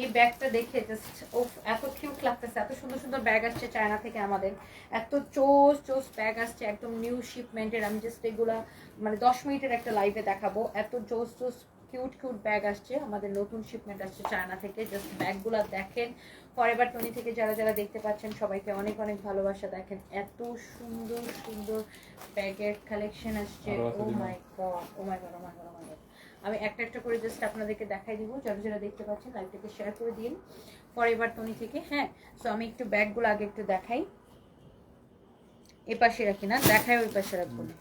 এই ব্যাগটা দেখে জাস্ট ও এত কিউট লাগতেছে এত সুন্দর সুন্দর ব্যাগ আসছে চায়না থেকে আমাদের। এত চোস চোস ব্যাগ আসছে একদম নিউ শিপমেন্টের আমি জাস্ট এগুলা মানে দশ মিনিটের একটা লাইভে দেখাবো। এত চোস চোস কিউট কিউট ব্যাগ আসছে আমাদের নতুন শিপমেন্ট আসছে চায়না থেকে। জাস্ট ব্যাগগুলো দেখেন। ফরেভার টনি থেকে যারা যারা দেখতে পাচ্ছেন সবাইকে অনেক অনেক ভালোবাসা দেখেন। এত সুন্দর সুন্দর ব্যাগের কালেকশন আসছে। ও my god oh my god oh my god আমি একটা একটা করে জাস্ট আপনাদেরকে দেখাই দিব। যারা যারা দেখতে পাচ্ছেন লাইভটাকে শেয়ার করে দিন। ফরেভার টনি থেকে হ্যাঁ? সো আমি একটু ব্যাগগুলো আগে একটু দেখাই। এ পাশে রাখি না দেখাই ওই পাশে রাখব না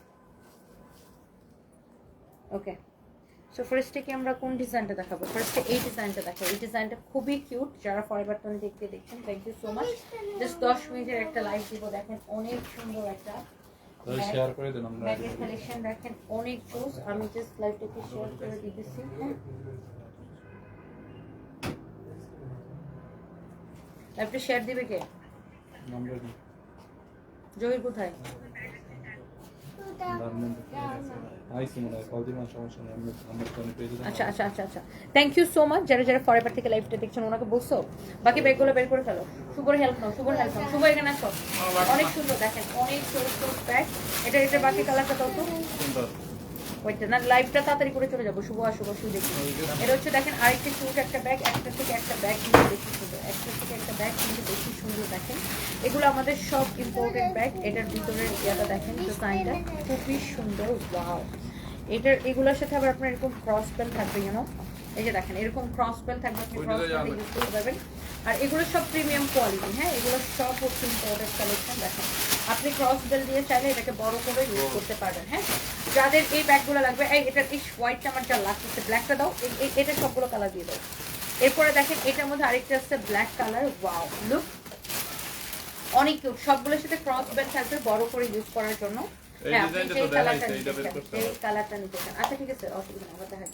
ওকে সো ফার্স্টে কি আমরা কোন ডিজাইনটা দেখাবো? ফার্স্টে এই ডিজাইনটা দেখাবো এই ডিজাইনটা খুবই কিউট যারা ফরএভার টনি দেখতে দেখছেন thank you so much just দশ মিনিটের একটা লাইভ দিব দেখেন অনেক সুন্দর একটা। শেয়ার করে দেন আমরা ব্যাগের কালেকশন দেখেন অনেক জোস আমি জাস্ট লাইভটাকে শেয়ার করে দিতেছি হ্যাঁ? লাইভটা শেয়ার দিবে কে? নাম্বার জহির কোথায়? আচ্ছা আচ্ছা আচ্ছা আচ্ছা। থ্যাংক ইউ সো মাচ যারা যারা ফরেভার থেকে লাইভটা দেখছেন, ওনাকে বলছো? বাকি ব্যাগগুলো বের করে ফেলো। সুগর হেল্প নাও সুগর হেল্প নাও। এখানে আসো। অনেক সুন্দর, দেখেন, অনেক সুন্দর ব্যাগ এটা এটা বাকি কালারটা কত সুন্দর। ওইটা না লাইভটা তাড়াতাড়ি করে চলে যাব। শুভ আসো শুভ দেখি এটা হচ্ছে দেখেন আরেকটা কিউট একটা ব্যাগ একটা থেকে একটা ব্যাগ কিন্তু বেশি সুন্দর একটা থেকে একটা ব্যাগ কিন্তু বেশি সুন্দর দেখেন। এগুলো আমাদের সব ইম্পোর্টেড ব্যাগ এটার ভিতরের ইয়াটা দেখেন ডিজাইনটা খুবই সুন্দর ওয়াও এটার এগুলোর সাথে আবার আপনার এরকম ক্রস বেল থাকবে ইউনো এই যে দেখেন এরকম ক্রস বেল থাকবে আপনি ক্রস যাবে। ইউজ করতে পারবেন। আর এগুলো সব প্রিমিয়াম কোয়ালিটি হ্যাঁ? এগুলো সব হচ্ছে ইম্পোর্টেড কালেকশন দেখেন। আপনি ক্রস বেল দিয়ে চাইলে এটাকে বড় করে ইউজ করতে পারবেন হ্যাঁ? যাদের এই ব্যাগগুলো লাগবে এই এটার এই হোয়াইটটা আমার যা লাগতেছে ব্ল্যাকটা দাও এটা সবগুলো কালার দিয়ে দাও। এরপরে দেখেন এটার মধ্যে আরেকটা আছে ব্ল্যাক কালার ওয়াও লুক অনেক কিউট সবগুলোর সাথে ক্রস বেল থাকবে বড় করে ইউজ করার জন্য। এই হ্যাঁ, আপনি তো কালারটা নিতে চান, এই কালারটা নিতে চান। আচ্ছা ঠিক আছে অসুবিধা আবার দেখা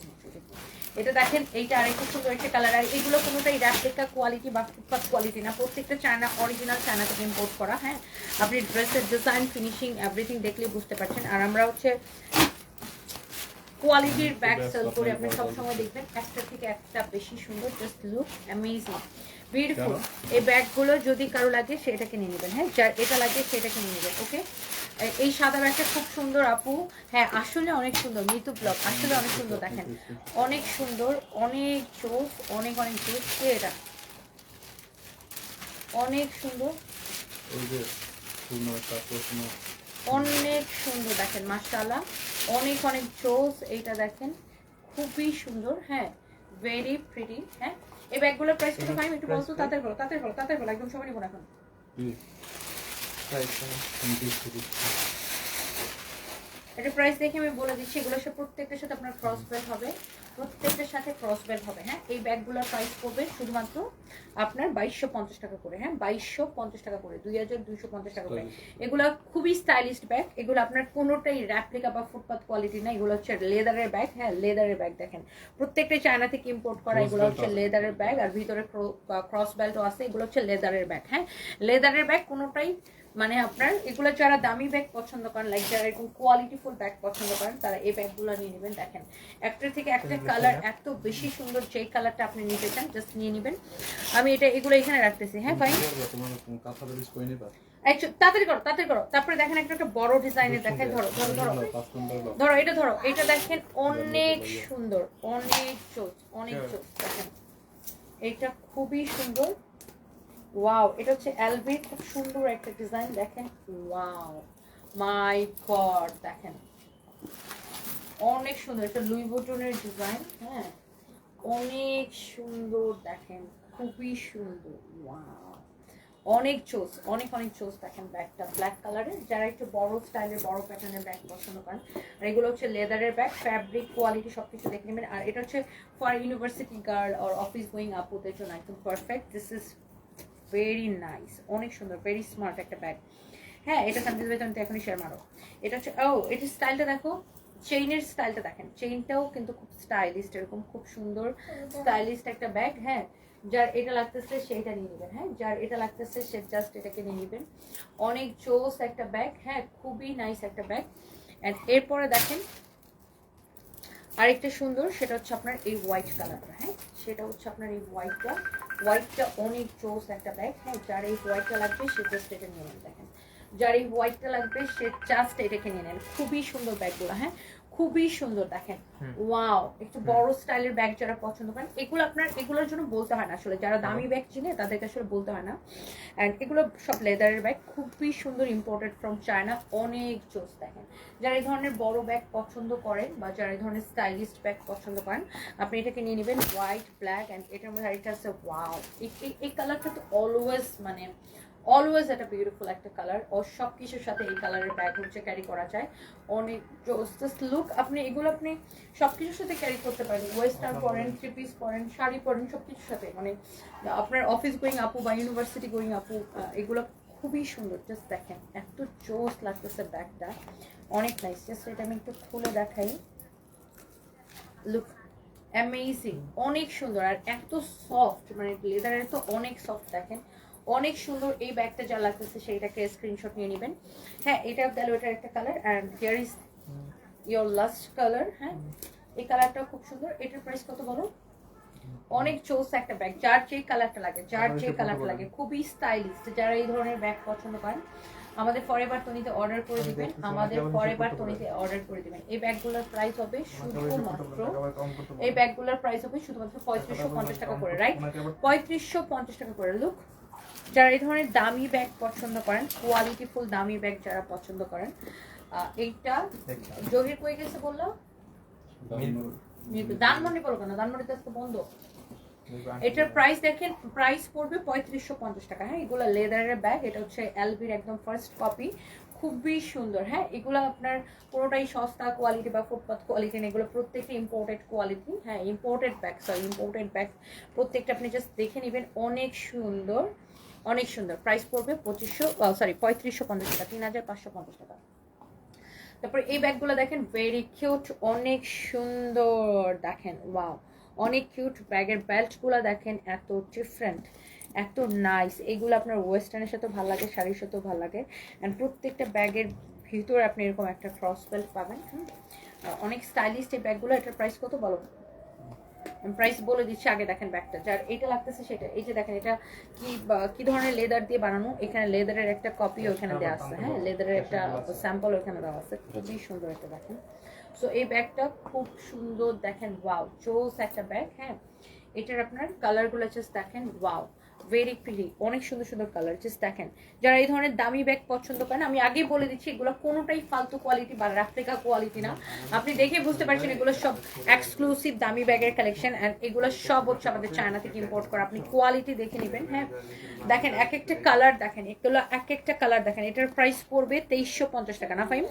এটা দেখেন এইটা আরেকটা সুন্দর একটা কালার আর এগুলো কোনোটাই একটা কোয়ালিটি বা ফুটপাত কোয়ালিটি না। প্রত্যেকটা চায়না অরিজিনাল চায়না থেকে ইম্পোর্ট করা হ্যাঁ? আপনি ড্রেসের ডিজাইন ফিনিশিং এভরিথিং দেখলেই বুঝতে পারছেন। আর আমরা হচ্ছে কোয়ালিটির ব্যাগ সেল করে আপনি সবসময় দেখবেন একটা থেকে একটা বেশি সুন্দর জাস্ট লুক অ্যামেজিং বিউটিফুল? এই ব্যাগগুলো যদি কারও লাগে নেবেন। হ্যাঁ যার এটা লাগে নেবেন ওকে এই সাদা ব্যাগটা খুব সুন্দর আপু। হ্যাঁ আসলে অনেক সুন্দর মিতু ব্লগ আসলে অনেক সুন্দর দেখেন। অনেক সুন্দর অনেক চোখ অনেক অনেক চোখ এটা? অনেক সুন্দর। অনেক সুন্দর দেখেন মাশাআল্লাহ। অনেক অনেক এইটা দেখেন। খুবই সুন্দর হ্যাঁ ভেরি প্রিটি হ্যাঁ। এই ব্যাগগুলোর প্রাইস কত ভাই? একটু বলতো তাদের বলো তাদের বলো তাদের বলো একদম সবারই বলো এখন। এখন এটা প্রাইস দেখে আমি বলে দিচ্ছি এগুলো সাথে প্রত্যেকটার সাথে আপনার ক্রস বেল হবে। প্রত্যেকটার সাথে ক্রস বেল হবে হ্যাঁ? এই ব্যাগগুলোর প্রাইস পড়বে শুধুমাত্র আপনার বাইশশো পঞ্চাশ টাকা করে হ্যাঁ? বাইশশো পঞ্চাশ টাকা করে দুই হাজার দুইশো পঞ্চাশ টাকা করে। এগুলো খুবই স্টাইলিশ ব্যাগ এগুলো আপনার কোনোটাই র্যাপ্লিকা বা ফুটপাথ কোয়ালিটি না এগুলো হচ্ছে লেদারের ব্যাগ হ্যাঁ? লেদারের ব্যাগ দেখেন। প্রত্যেকটাই চায়না থেকে ইম্পোর্ট করা এগুলো হচ্ছে লেদারের ব্যাগ আর ভিতরে ক্রস বেল্টও আছে এগুলো হচ্ছে লেদারের ব্যাগ হ্যাঁ? লেদারের ব্যাগ কোনোটাই মানে আপনার এগুলো যারা দামি ব্যাগ পছন্দ করেন লাইক যারা এরকম কোয়ালিটিফুল ব্যাগ পছন্দ করেন তারা এই ব্যাগগুলো নিয়ে নেবেন। দেখেন একটা থেকে একটা কালার এত বেশি সুন্দর যে কালারটা আপনি নিতে চান জাস্ট নিয়ে নেবেন। আমি এটা এগুলো এখানে রাখতেছি। হ্যাঁ ভাই? তাড়াতাড়ি করো তাড়াতাড়ি করো। তারপরে দেখেন একটা একটা বড় ডিজাইনের দেখেন ধরো ধরো ধরো। ধরো এটা ধরো এটা দেখেন অনেক সুন্দর অনেক চোখ অনেক চোখ দেখেন। এটা খুবই সুন্দর। ওয়াও এটা হচ্ছে এলভি খুব সুন্দর একটা ডিজাইন দেখেন। ওয়াও মাই গড দেখেন। অনেক সুন্দর, এটা লুই বুটনের ডিজাইন হ্যাঁ। অনেক সুন্দর, দেখেন, খুবই সুন্দর ওয়াও অনেক চোস অনেক অনেক চোস দেখেন, ব্যাগটা ব্ল্যাক কালারের যারা একটু বড় স্টাইলের বড় প্যাটার্নের ব্যাগ পছন্দ করেন, আর এগুলো হচ্ছে লেদারের ব্যাগ ফ্যাব্রিক কোয়ালিটি সব কিছু দেখে নেবেন। আর এটা হচ্ছে ফর ইউনিভার্সিটি গার্ল আর অফিস গোয়িং আপুদের জন্য একদম perfect this is very nice অনেক সুন্দর ভেরি স্মার্ট একটা ব্যাগ হ্যাঁ এটা সানজিদ ভাই, তুমি এখনই শেয়ার মারো। এটা হচ্ছে, ও, এটা স্টাইলটা দেখো চেইনের স্টাইলটা দেখেন। চেইনটাও কিন্তু খুব স্টাইলিস্ট এরকম খুব সুন্দর স্টাইলিস্ট একটা ব্যাগ হ্যাঁ। যার এটা লাগতেছে সেটা নিয়ে নেবেন হ্যাঁ। যার এটা লাগতেছে, সে জাস্ট এটাকে নিয়ে নেবেন। অনেক জোস একটা ব্যাগ হ্যাঁ খুবই নাইস একটা ব্যাগ অ্যান্ড এরপরে দেখেন, আরেকটা সুন্দর, সেটা হচ্ছে আপনার এই হোয়াইট কালারটা হ্যাঁ। সেটা হচ্ছে আপনার এই হোয়াইটটা হোয়াইটটা অনেক চোস একটা ব্যাগ হ্যাঁ যার এই হোয়াইটটা লাগবে সে জাস্ট এটা নিয়ে নেন দেখেন। যার এই হোয়াইটটা লাগবে সে জাস্ট এটাকে নিয়ে নেন খুবই সুন্দর ব্যাগগুলো হ্যাঁ। খুবই সুন্দর দেখেন। ওয়াও একটু বড় স্টাইলের ব্যাগ যারা পছন্দ করেন এগুলো আপনার এগুলোর জন্য বলতে হয় না আসলে। যারা দামি ব্যাগ চিনে তাদেরকে আসলে বলতে হয় না। অ্যান্ড এগুলো সব লেদারের ব্যাগ খুবই সুন্দর ইম্পোর্টেড ফ্রম চায়না অনেক জোস দেখেন। যারা এই ধরনের বড় ব্যাগ পছন্দ করেন বা যারা এই ধরনের স্টাইলিস্ট ব্যাগ পছন্দ করেন আপনি এটাকে নিয়ে নেবেন হোয়াইট ব্ল্যাক অ্যান্ড এটার মধ্যে আরেকটা আছে ওয়াও এই কালারটা তো অলওয়েজ মানে অলওয়েজ একটা বিউটিফুল একটা কালার ও সব কিছুর সাথে এই কালারের ব্যাগ হচ্ছে ক্যারি করা যায়। অনেক জাস্ট লুক আপনি এগুলো আপনি সব কিছুর সাথে ক্যারি করতে পারেন। ওয়েস্টার্ন পরেন থ্রি পিস পরেন শাড়ি পরেন সব কিছুর সাথে। মানে আপনার অফিস গোয়িং আপু বা ইউনিভার্সিটি গোয়িং আপু এগুলো খুবই সুন্দর। জাস্ট দেখেন এত জোস লাগতেছে ব্যাগটা অনেক নাইস জাস্ট এটা আমি একটু খুলে দেখাই। লুক অ্যামেজিং অনেক সুন্দর। আর এত সফট মানে লেদারের তো অনেক সফট দেখেন। অনেক সুন্দর এই ব্যাগটা যা লাগতেছে সেইটাকে স্ক্রিনশট নিয়ে নেবেন। হ্যাঁ এটা গেল এটার একটা colour and here is your last colour হ্যাঁ? এই কালারটাও খুব সুন্দর। এটার প্রাইস কত বলো? অনেক চোস একটা ব্যাগ যার যে কালারটা লাগে যার যে কালারটা লাগে খুবই স্টাইলিস্ট যারা এই ধরনের ব্যাগ পছন্দ করেন আমাদের ফরেভার তনিতে অর্ডার করে দিবেন। আমাদের ফরেভার তনিতে অর্ডার করে দিবেন। এই ব্যাগগুলোর প্রাইস হবে শুধুমাত্র এই এই ব্যাগগুলোর প্রাইস হবে শুধুমাত্র পঁয়ত্রিশশো পঞ্চাশ টাকা করে রাইট পঁয়ত্রিশশো পঞ্চাশ টাকা করে। লুক যারা এই ধরনের দামি ব্যাগ পছন্দ করেন কোয়ালিটি ফুল দামি ব্যাগ যারা পছন্দ করেন আহ, এইটা জহির কই গেছে বলল। ধানমন্ডি বলো কেন? ধানমন্ডিতে আজকে বন্ধ। এটার প্রাইস দেখেন প্রাইস পড়বে পঁয়ত্রিশশো পঞ্চাশ টাকা। হ্যাঁ এগুলো লেদারের ব্যাগ এটা হচ্ছে এলবির একদম ফার্স্ট কপি খুবই সুন্দর। হ্যাঁ এগুলো আপনার পুরোটাই সস্তা কোয়ালিটি বা ফুটপাথ কোয়ালিটি এগুলো প্রত্যেকটা ইম্পোর্টেড কোয়ালিটি হ্যাঁ imported bag sorry imported bag প্রত্যেকটা আপনি জাস্ট দেখে নেবেন। অনেক সুন্দর। অনেক সুন্দর। প্রাইস পড়বে পঁচিশশো সরি পঁয়ত্রিশশো পঞ্চাশ টাকা, তিন হাজার পাঁচশো পঞ্চাশ টাকা। তারপর এই ব্যাগগুলো দেখেন ভেরি কিউট অনেক সুন্দর দেখেন ওয়াও অনেক কিউট ব্যাগের বেল্টগুলো দেখেন, এত ডিফারেন্ট এত নাইস এইগুলো আপনার ওয়েস্টার্নের সাথেও ভালো লাগে, শাড়ির সাথেও ভালো লাগে অ্যান্ড প্রত্যেকটা ব্যাগের ভিতরে আপনি এরকম একটা ক্রস বেল্ট পাবেন। অনেক স্টাইলিশ এই ব্যাগগুলো, এটার প্রাইস কত বলো? প্রাইস বলে দিচ্ছি আগে দেখেন ব্যাগটা যার এটা লাগতেছে সেটা। এই যে দেখেন এটা কি কি ধরনের লেদার দিয়ে বানানো? এখানে লেদারের একটা কপি ওখানে দেওয়া আছে হ্যাঁ? লেদারের একটা স্যাম্পল ওখানে দেওয়া আছে। খুবই সুন্দর একটা দেখেন। সো এই ব্যাগটা খুব সুন্দর দেখেন ওয়াও চোস একটা ব্যাগ হ্যাঁ? এটার আপনার কালারগুলো জাস্ট দেখেন ওয়াও ভেরি প্রিটি অনেক সুন্দর সুন্দর কালার জাস্ট দেখেন। যারা এই ধরনের দামি ব্যাগ পছন্দ করেন আমি আগেই বলে দিচ্ছি এগুলো কোনোটাই ফালতু কোয়ালিটি বা রাফ্রিকা কোয়ালিটি না। আপনি দেখে বুঝতে পারছেন এগুলো সব এক্সক্লুসিভ দামি ব্যাগের কালেকশন অ্যান্ড এগুলো সব হচ্ছে আমাদের চায়না থেকে ইম্পোর্ট করা। আপনি কোয়ালিটি দেখে নেবেন হ্যাঁ। দেখেন এক একটা কালার দেখেন এগুলো এক একটা কালার দেখেন এটার প্রাইস পড়বে তেইশশো পঞ্চাশ টাকা না ফাইম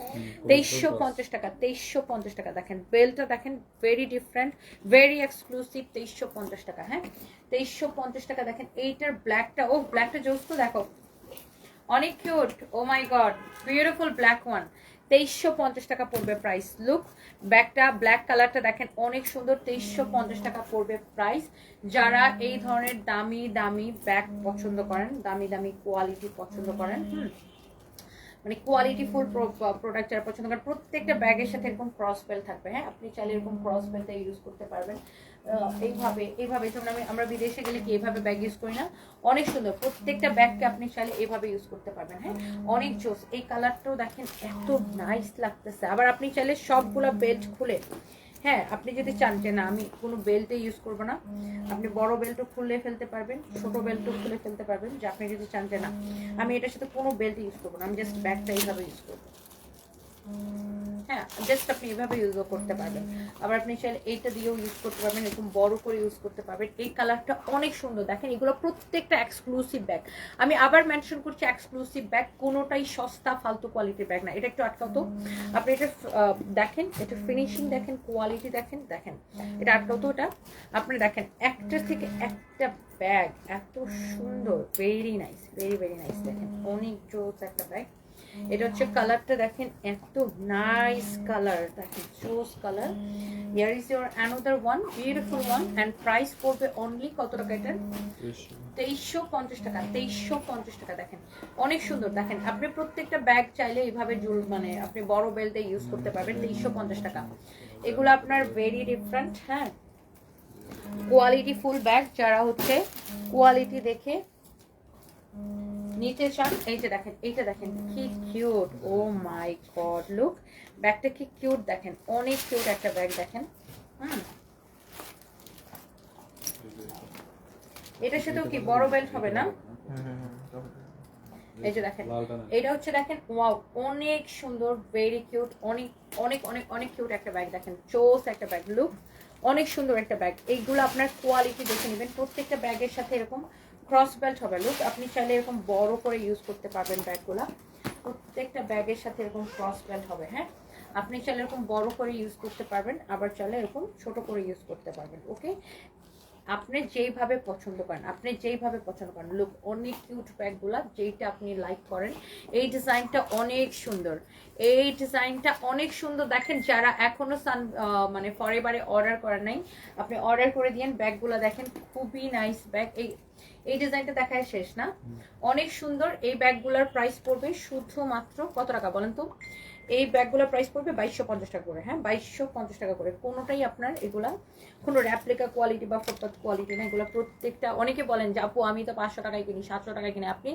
তেইশশো পঞ্চাশ টাকা তেইশশো পঞ্চাশ টাকা। দেখেন বেলটা দেখেন ভেরি ডিফারেন্ট ভেরি এক্সক্লুসিভ তেইশশো পঞ্চাশ টাকা হ্যাঁ। তেইশশো পঞ্চাশ টাকা। দেখেন, এইটার ব্ল্যাকটা ও ব্ল্যাকটা জোস তো, দেখো। অনেক cute oh my god beautiful black one তেইশশো পঞ্চাশ টাকা পড়বে প্রাইস লুক ব্যাগটা ব্ল্যাক কালারটা দেখেন, অনেক সুন্দর, তেইশশো পঞ্চাশ টাকা পড়বে প্রাইস যারা এই ধরনের দামি দামি ব্যাগ পছন্দ করেন, দামি দামি কোয়ালিটি পছন্দ করেন মানে কোয়ালিটি ফুল প্রোডাক্ট যারা পছন্দ করেন, প্রত্যেকটা ব্যাগের সাথে এরকম ক্রস বেল থাকবে। হ্যাঁ আপনি চাইলে এরকম ক্রস বেলটা ইউজ করতে পারবেন। এইভাবে এইভাবে আমি, আমরা বিদেশে গেলে কি এইভাবে ব্যাগ ইউজ করি না? অনেক সুন্দর, প্রত্যেকটা ব্যাগকে আপনি চাইলে এইভাবে ইউজ করতে পারবেন হ্যাঁ? অনেক জোস, এই কালারটাও দেখেন এত নাইস লাগতেছে। আবার আপনি চাইলে সবগুলা বেল্ট খুলে হ্যাঁ আপনি যদি চান যে না, আমি কোনো বেল্টে ইউজ করব না, আপনি বড় বেল্টও খুলে ফেলতে পারবেন, ছোট বেল্টও খুলে ফেলতে পারবেন, যে আপনি যদি চান যে না, আমি এটার সাথে কোনো বেল্ট ইউজ করব না, আমি জাস্ট ব্যাগটা এইভাবে ইউজ করব। হ্যাঁ জাস্ট আপনি এভাবে ইউজও করতে পারবেন। আবার আপনি চাইলে এইটা দিয়েও ইউজ করতে পারবেন, এরকম বড় করে ইউজ করতে পারবেন। এই কালারটা অনেক সুন্দর। দেখেন, এগুলো প্রত্যেকটা এক্সক্লুসিভ ব্যাগ আমি আবার মেনশন করছি এক্সক্লুসিভ ব্যাগ কোনোটাই সস্তা, ফালতু কোয়ালিটির ব্যাগ না। এটা একটু আটকাও আপনি এটা দেখেন, এটা ফিনিশিং দেখেন কোয়ালিটি দেখেন দেখেন। এটা আটকাও ওটা আপনি দেখেন, একটা থেকে একটা ব্যাগ এত সুন্দর। Very nice very very nice দেখেন, অনেক জোস একটা ব্যাগ এটা হচ্ছে কালারটা দেখেন এত নাইস কালার দেখেন জোস colour here is your another one beautiful one and price পড়বে অনলি কত টাকা এটার তেইশশো। পঞ্চাশ টাকা তেইশশো পঞ্চাশ টাকা দেখেন অনেক সুন্দর দেখেন আপনি প্রত্যেকটা ব্যাগ চাইলে এইভাবে জুল মানে আপনি বড় বেলতে ইউজ করতে পারবেন তেইশশো পঞ্চাশ টাকা। এগুলো আপনার ভেরি ডিফারেন্ট হ্যাঁ? কোয়ালিটি ফুল ব্যাগ যারা হচ্ছে কোয়ালিটি দেখে নিতে চান এই যে দেখেন এইটা দেখেন কি cute oh my god look ব্যাগটা কি কিউট দেখেন অনেক কিউট একটা ব্যাগ দেখেন হুম। এটার সাথেও কি বড় বেল্ট হবে না? এই যে দেখেন এটা হচ্ছে দেখেন ওয়াও অনেক সুন্দর ভেরি কিউট অনেক অনেক অনেক অনেক কিউট একটা ব্যাগ দেখেন চোস একটা ব্যাগ লুক অনেক সুন্দর একটা ব্যাগ এইগুলো আপনার কোয়ালিটি দেখে নেবেন প্রত্যেকটা ব্যাগের সাথে এরকম ক্রস বেল্ট হবে। লুক আপনি চাইলে এরকম বড় করে ইউজ করতে পারবেন ব্যাগগুলা প্রত্যেকটা ব্যাগের সাথে এরকম ক্রস বেল্ট হবে হ্যাঁ? আপনি চাইলে এরকম বড় করে ইউজ করতে পারবেন, আবার চাইলে এরকম ছোট করে ইউজ করতে পারবেন ওকে আপনি যেইভাবে পছন্দ করেন আপনি যেইভাবে পছন্দ করেন। লুক অনেক কিউট ব্যাগগুলা যেইটা আপনি লাইক করেন এই ডিজাইনটা অনেক সুন্দর। এই ডিজাইনটা অনেক সুন্দর। দেখেন যারা এখনও সান মানে ফরেবারে অর্ডার করেন নাই আপনি অর্ডার করে দিয়েন ব্যাগগুলো দেখেন খুবই নাইস ব্যাগ এই এই ডিজাইনটা দেখায় শেষ না। অনেক সুন্দর। এই ব্যাগগুলোর প্রাইস পড়বে শুধুমাত্র কত টাকা বলেন তো? এই ব্যাগগুলোর প্রাইস পড়বে বাইশশো পঞ্চাশ টাকা করে হ্যাঁ? বাইশশো পঞ্চাশ টাকা করে। কোনোটাই আপনার এগুলা, কোনো র্যাপ্লিকা কোয়ালিটি বা ফুটপাথ কোয়ালিটি না, এগুলো প্রত্যেকটা, অনেকে বলেন যে, আপু, আমি তো পাঁচশো টাকায় কিনি, সাতশো টাকায় কিনি। আপনি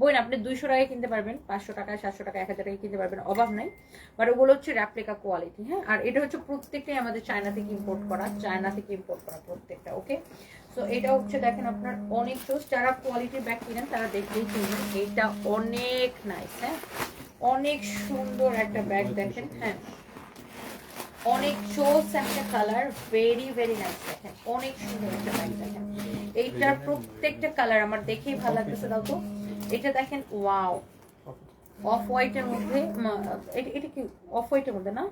বইন আপনি দুইশো টাকায় কিনতে পারবেন, পাঁচশো টাকা সাতশো টাকা এক হাজার টাকায় কিনতে পারবেন, অভাব নাই। বাট ওগুলো হচ্ছে র্যাপ্লিকা কোয়ালিটি হ্যাঁ? আর এটা হচ্ছে প্রত্যেকটাই আমাদের চায়না থেকে ইম্পোর্ট করা চায়না থেকে ইম্পোর্ট করা প্রত্যেকটা ওকে সো এটা হচ্ছে দেখেন আপনার অনেক চোস যারা কোয়ালিটির ব্যাগ কিনেন, তারা দেখলেই কিনবেন। এটা অনেক নাইস হ্যাঁ? অনেক সুন্দর একটা ব্যাগ দেখেন হ্যাঁ। অনেক চোস একটা কালার ভেরি ভেরি নাইস দেখেন। অনেক সুন্দর একটা ব্যাগ দেখেন। এইটার প্রত্যেকটা কালার আমার দেখেই ভালো লাগতেছে, দাও তো। এটা দেখেন ওয়াও অফ হোয়াইটের মধ্যে এটা কি অফ হোয়াইটের মধ্যে না?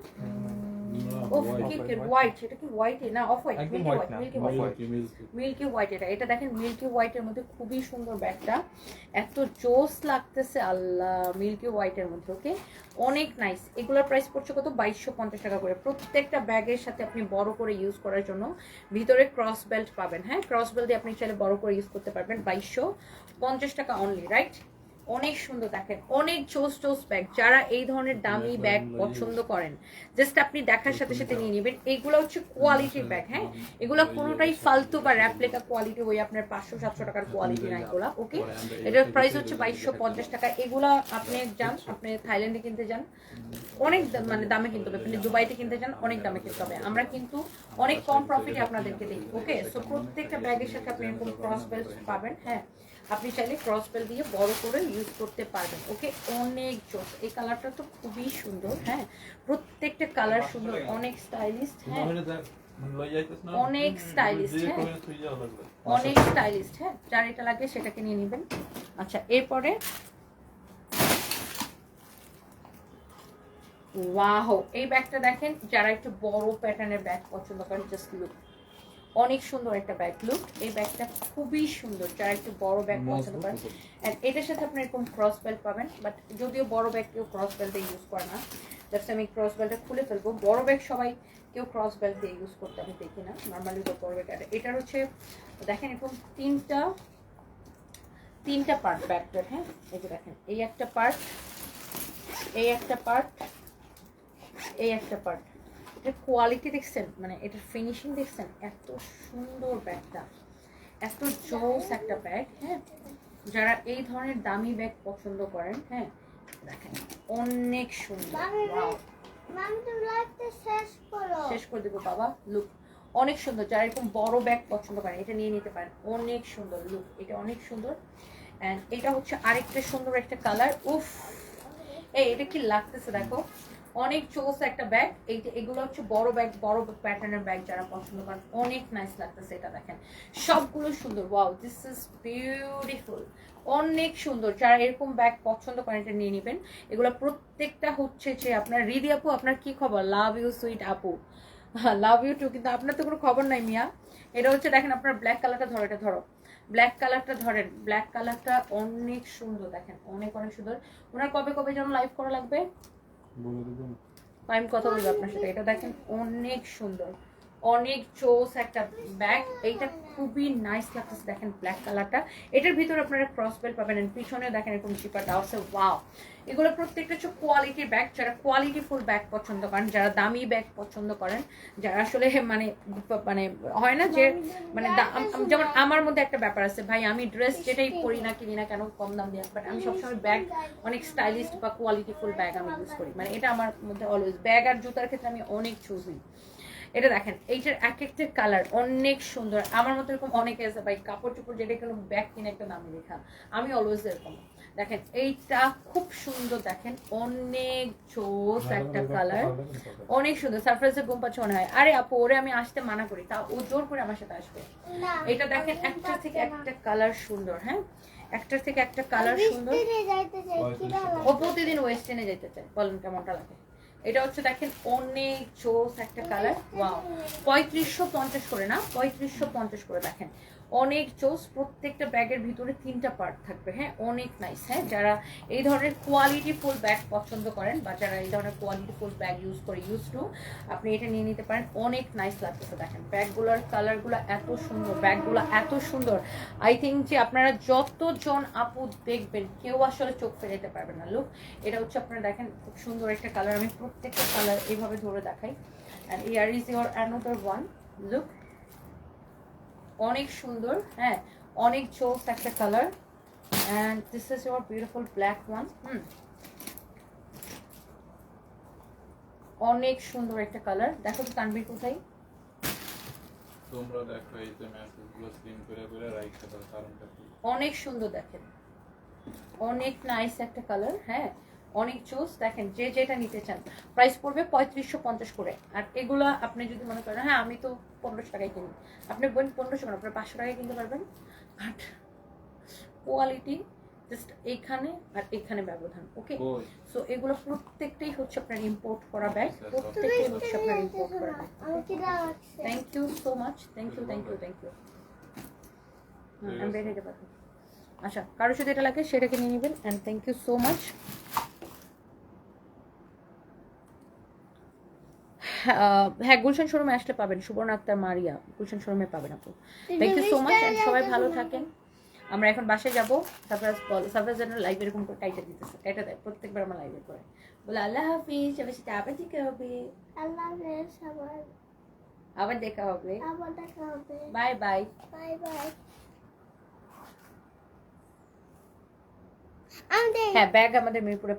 ও কি হোয়াইট এটা কি হোয়াইট না অফ হোয়াইট একদম মিল্কি হোয়াইট হোয়াইট না milky white milky milky milky white এটা এটা দেখেন মিল্কি হোয়াইটের মধ্যে খুবই সুন্দর ব্যাগটা। এত জোস লাগতেছে আল্লাহ মিল্কি হোয়াইটের মধ্যে ওকে অনেক নাইস এগুলোর প্রাইস পড়ছে কত? বাইশশো পঞ্চাশ টাকা করে। প্রত্যেকটা ব্যাগের সাথে আপনি বড় করে ইউজ করার জন্য ভিতরে ক্রস বেল্ট পাবেন হ্যাঁ? ক্রস বেল্ট দিয়ে আপনি চাইলে বড় করে ইউজ করতে পারবেন বাইশশো পঞ্চাশ টাকা অনলি রাইট অনেক সুন্দর দেখেন অনেক চোস চোস ব্যাগ যারা এই ধরনের দামি ব্যাগ পছন্দ করেন জাস্ট আপনি দেখার সাথে সাথে নিয়ে নেবেন। এগুলো হচ্ছে কোয়ালিটির ব্যাগ হ্যাঁ? এগুলো কোনোটাই ফালতু বা র্যাপ্লেকা কোয়ালিটি ওই আপনার পাঁচশো সাতশো টাকার কোয়ালিটি না এগুলো ওকে এটার প্রাইস হচ্ছে বাইশশো পঞ্চাশ টাকা। এগুলা আপনি যান আপনি থাইল্যান্ডে কিনতে যান। অনেক মানে দামে কিনতে হবে। আপনি দুবাইতে কিনতে যান অনেক দামে কিনতে হবে। আমরা কিন্তু অনেক কম প্রফিটে আপনাদেরকে দিই ওকে সো প্রত্যেকটা ব্যাগের সাথে আপনি এরকম ক্রস বেল্ট পাবেন হ্যাঁ? আপনি চাইলে ক্রস বেল্ট দিয়ে বড় করে ইউজ করতে পারবেন। ওকে অনেক জোস এই কালারটা তো খুবই সুন্দর হ্যাঁ? প্রত্যেকটা কালার সুন্দর অনেক স্টাইলিস্ট হ্যাঁ? অনেক stylish, হ্যাঁ। অনেক স্টাইলিস্ট হ্যাঁ? যার এটা লাগে সেটাকে নিয়ে নেবেন। আচ্ছা এরপরে ওয়াও এই ব্যাগটা দেখেন যারা একটু বড় প্যাটার্নের ব্যাগ পছন্দ করেন জাস্ট লুক অনেক সুন্দর একটা ব্যাগ লুক এই ব্যাগটা খুবই সুন্দর। যারা একটু বড় ব্যাগ পছন্দ করেন। এটার সাথে আপনি এরকম ক্রস বেল্ট পাবেন। বাট যদিও বড় ব্যাগ কেউ ক্রস বেল্ট ইউজ করে না। জাস্ট আমি ক্রস বেল্টটা খুলে ফেলব। বড় ব্যাগ সবাই কেউ ক্রস বেল্ট দিয়ে ইউজ করতে আমি দেখি না। নর্মালি তো বড় ব্যাগ এটার হচ্ছে দেখেন এরকম তিনটা তিনটা পার্ট ব্যাগটার হ্যাঁ? এই যে দেখেন এই একটা পার্ট এই একটা পার্ট এই একটা পার্ট এটার কোয়ালিটি দেখছেন? মানে এটার ফিনিশিং দেখছেন? এত সুন্দর ব্যাগটা। এত জোস একটা ব্যাগ হ্যাঁ? যারা এই ধরনের দামি ব্যাগ পছন্দ করেন হ্যাঁ? দেখেন অনেক সুন্দর। শেষ করে। দেবো বাবা। লুক অনেক সুন্দর। যারা এরকম বড় ব্যাগ পছন্দ করেন এটা নিয়ে নিতে পারেন। অনেক সুন্দর লুক এটা অনেক সুন্দর। অ্যান্ড এটা হচ্ছে আরেকটা সুন্দর একটা কালার উফ! এই এটা কি লাগতেছে দেখো? অনেক চোস একটা ব্যাগ এই এগুলো হচ্ছে বড় ব্যাগ বড় প্যাটার্নের ব্যাগ যারা পছন্দ করেন। অনেক নাইস লাগতেছে এটা দেখেন। সবগুলো সুন্দর। ওয়াও দিস ইজ বিউটিফুল অনেক সুন্দর। যারা এরকম ব্যাগ পছন্দ করেন, এটা নিয়ে নেবেন। এগুলো প্রত্যেকটা হচ্ছে যে আপনার রিদি আপু, আপনার কি খবর? লাভ ইউ সুইট আপু। লাভ ইউ টু কিন্তু আপনার তো কোনো খবর নাই, মিয়া। এটা হচ্ছে দেখেন আপনার ব্ল্যাক কালারটা ধরো, এটা ধরো। ব্ল্যাক কালারটা ধরেন। ব্ল্যাক কালারটা অনেক সুন্দর দেখেন। অনেক অনেক সুন্দর। ওনার কবে কবে যেন লাইভ করা লাগবে? আমি কথা বলব আপনার সাথে। এটা দেখেন অনেক সুন্দর। অনেক চোস একটা ব্যাগ এইটা খুবই নাইস লাগতেছে। দেখেন ব্ল্যাক কালারটা এটার ভিতরে আপনারা ক্রস বেল পাবেন and পিছনেও দেখেন এরকম চিপার দেওয়া আছে। ওয়াও এগুলো প্রত্যেকটা হচ্ছে কোয়ালিটির ব্যাগ যারা কোয়ালিটি ফুল ব্যাগ পছন্দ করেন, যারা দামি ব্যাগ পছন্দ করেন, যারা আসলে মানে মানে হয় না যে মানে যেমন আমার মধ্যে একটা ব্যাপার আছে। ভাই, আমি ড্রেস যেটাই পরি না, কিনি না কেন, কম দাম দিয়ে বাট আমি সবসময় ব্যাগ অনেক স্টাইলিশ বা কোয়ালিটি ফুল ব্যাগ আমি ইউজ করি। মানে এটা আমার মধ্যে অলওয়েজ ব্যাগ আর জুতার ক্ষেত্রে আমি অনেক চুজি এটা দেখেন এইটার এক একটা কালার অনেক সুন্দর। আমার মতো এরকম অনেকে আছে ভাই কাপড় চোপড় যেটা কোনো ব্যাগ কিনে একটা দামি লেখা। আমি অলওয়েজ এরকম। দেখেন এইটা খুব সুন্দর দেখেন অনেক জোস একটা কালার অনেক সুন্দর। সারপ্রাইজের ঘুম পাচ্ছে মনে হয়। আরে আপু ওরে আমি আসতে মানা করি তা ও জোর করে আমার সাথে আসবে। এটা দেখেন একটা থেকে একটা কালার সুন্দর হ্যাঁ? একটার থেকে একটা কালার সুন্দর। ও প্রতিদিন ওয়েস্টার্নে যেতে চায় বলেন কেমনটা লাগে? এটা হচ্ছে দেখেন অনেক জোস একটা কালার ওয়া পঁয়ত্রিশশো পঞ্চাশ করে না, পঁয়ত্রিশশো পঞ্চাশ করে দেখেন। অনেক জোস, প্রত্যেকটা ব্যাগের ভিতরে তিনটা পার্ট থাকবে। হ্যাঁ অনেক নাইস হ্যাঁ যারা এই ধরনের কোয়ালিটি ফুল ব্যাগ পছন্দ করেন বা যারা এই ধরনের কোয়ালিটি ফুল ব্যাগ ইউজ করে ইউজ টু আপনি এটা নিয়ে নিতে পারেন। অনেক নাইস লাগতেছে দেখেন। ব্যাগগুলোর কালারগুলো এত সুন্দর, ব্যাগগুলো এত সুন্দর। আই থিঙ্ক যে আপনারা যতজন আপু দেখবেন, কেউ আসলে চোখ ফেরাতে পারবেন না। লুক এটা হচ্ছে আপনারা দেখেন, খুব সুন্দর একটা কালার আমি প্রত্যেকটা কালার এইভাবে ধরে দেখাই। And here is your another one look অনেক সুন্দর হ্যাঁ অনেক চোখ একটা colour and this is your beautiful black one hmm. অনেক সুন্দর একটা কালার দেখো তো তানবীর কোথায়। তোমরা দেখো এই যে মেসেজগুলো স্ক্রিন করে করে রাইখে দাও কারণটা অনেক সুন্দর দেখেন। অনেক নাইস একটা কালার হ্যাঁ। অনেক চুজ দেখেন যে যেটা নিতে চান। প্রাইস পড়বে পঁয়ত্রিশশো পঞ্চাশ করে। আর এগুলা আপনি যদি মনে করেন হ্যাঁ আমি তো পনেরোশো টাকায় কিনি। আপনি বোন পনেরোশো কেন আপনার পাঁচশো টাকায় কিনতে পারবেন। বাট কোয়ালিটি জাস্ট এইখানে আর এখানে ব্যবধান ওকে সো এগুলো প্রত্যেকটাই হচ্ছে আপনার ইম্পোর্ট করা ব্যাগ আচ্ছা, প্রত্যেকটাই হচ্ছে আপনার ইম্পোর্ট করা bag thank you so much thank you thank you thank you আমি বের হতে পারব। আচ্ছা কারও যদি এটা লাগে সেটাকে নিয়ে নেবেন। And thank you so much হ্যাঁ গুলশান শোরুমে আসলে পাবেন। সুবর্ণ আক্তার মারিয়া গুলশান শোরুমে পাবেন আপু। থ্যাংক ইউ সো মাচ সবাই ভালো থাকেন। আমরা এখন বাসায় যাব। সারপ্রাইজ বল সারপ্রাইজ যেন লাইভ এরকম করে কাইটা দিতেছে। কাইটা দেয় প্রত্যেকবার আমার লাইভে করে। বলে আল্লাহ হাফিজ সবাই সাথে আবার দেখা হবে। আল্লাহ হাফেজ সবার আবার দেখা হবে। আবার দেখা হবে। বাই বাই বাই বাই হ্যাঁ ব্যাগ আমাদের মিরপুরে